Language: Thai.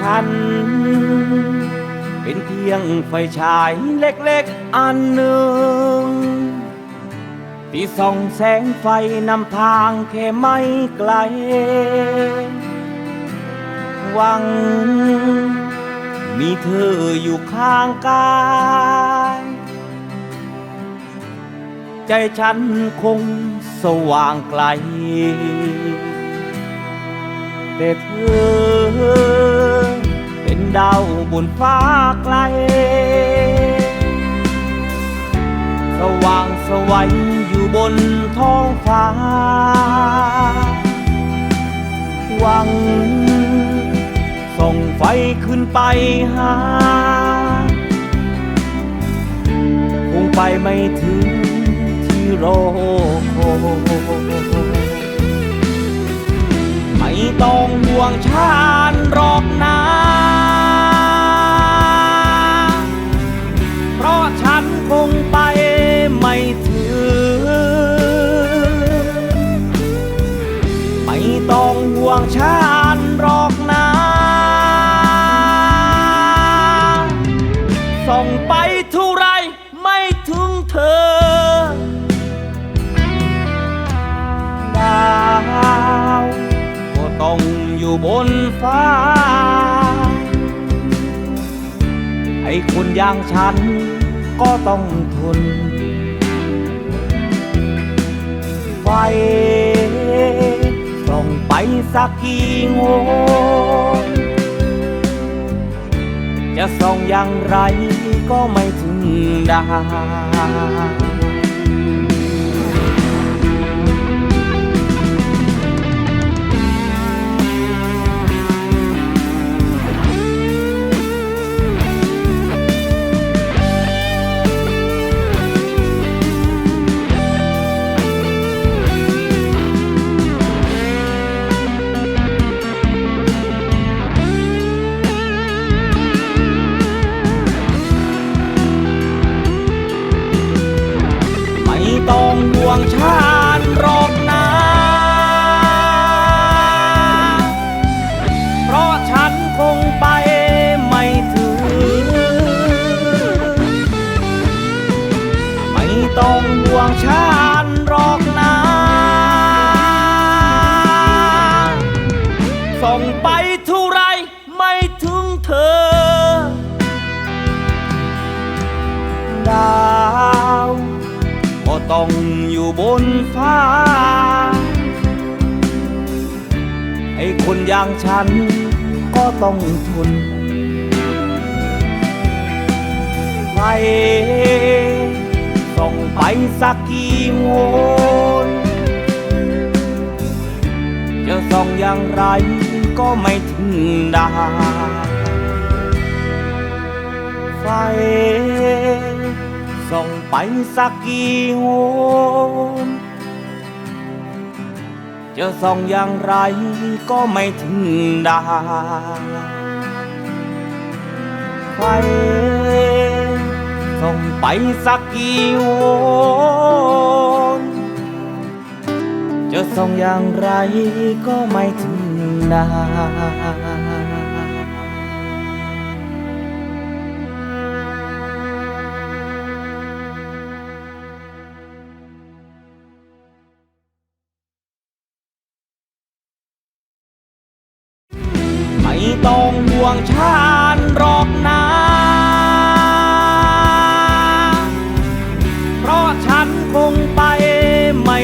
ฉัน เป็นเพียงไฟฉายเล็กๆอันหนึ่ง ที่ส่องแสงไฟนำทางแค่ไม่ไกล หวัง มีเธออยู่ข้างกายใจฉันคงสว่างไกล แต่เธอ เป็นดาวบนฟ้าไกล สว่างสวัยอยู่บนท้องฟ้า หวัง ส่องไฟขึ้นไปหา คงไปไม่ถึงที่รอคอย ต้องห่วงชานหรอกนะ ไอ้คนอย่างฉันก็ต้องทน ไฟส่องไปสักกี่โงนจะส่องอย่างไรก็ไม่ถึงดาว ต้องห่วงชาญหรอกนะเพราะฉันคงไปไม่ถึง ไม่ต้องห่วงชาญหรอกนะส่งไปเท่าไรไม่ถึงเธอไดาวก็ ต้องอยู่บนฟ้า ไอ้คนอย่างฉันก็ต้องทนไฟส่องไปสักกี่โงนจะส่องอย่างไรก็ไม่ถึงดาไฟ ไปสักกี่โหนจะส่องอย่างไรก็ไม่ถึงดาไฟส่องไปสักกี่โหนจะส่องอย่างไรก็ไม่ถึงดา่ต้องห่วงชาญรอกนาเพราะฉันคงไปไม่